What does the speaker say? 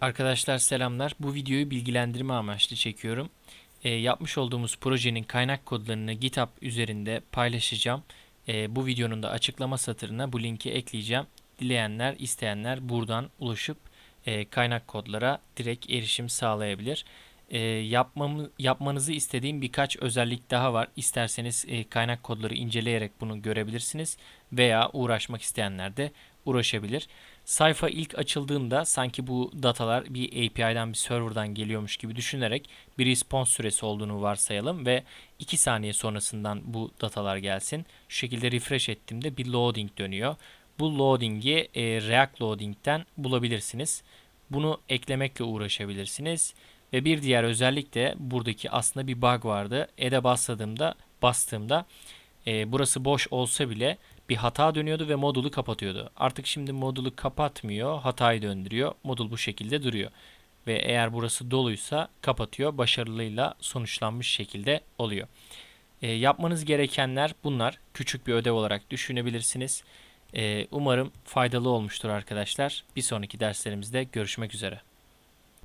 Arkadaşlar selamlar. Bu videoyu bilgilendirme amaçlı çekiyorum. Ee, yapmış olduğumuz projenin kaynak kodlarını GitHub üzerinde paylaşacağım. Ee, bu videonun da açıklama satırına bu linki ekleyeceğim. Dileyenler, isteyenler buradan ulaşıp e, kaynak kodlara direkt erişim sağlayabilir. E, yapmamı, yapmanızı istediğim birkaç özellik daha var. İsterseniz e, kaynak kodları inceleyerek bunu görebilirsiniz veya uğraşmak isteyenler de uğraşabilir. Sayfa ilk açıldığında sanki bu datalar bir API'den bir serverdan geliyormuş gibi düşünerek bir response süresi olduğunu varsayalım ve 2 saniye sonrasından bu datalar gelsin. Şu şekilde refresh ettiğimde bir loading dönüyor. Bu loading'i e, React Loading'den bulabilirsiniz. Bunu eklemekle uğraşabilirsiniz. Ve bir diğer özellik de buradaki aslında bir bug vardı. Add'e bastığımda, bastığımda e, burası boş olsa bile bir hata dönüyordu ve modulu kapatıyordu. Artık şimdi modulu kapatmıyor, hatayı döndürüyor. Modul bu şekilde duruyor. Ve eğer burası doluysa kapatıyor. Başarılıyla sonuçlanmış şekilde oluyor. E, yapmanız gerekenler bunlar. Küçük bir ödev olarak düşünebilirsiniz. E, umarım faydalı olmuştur arkadaşlar. Bir sonraki derslerimizde görüşmek üzere.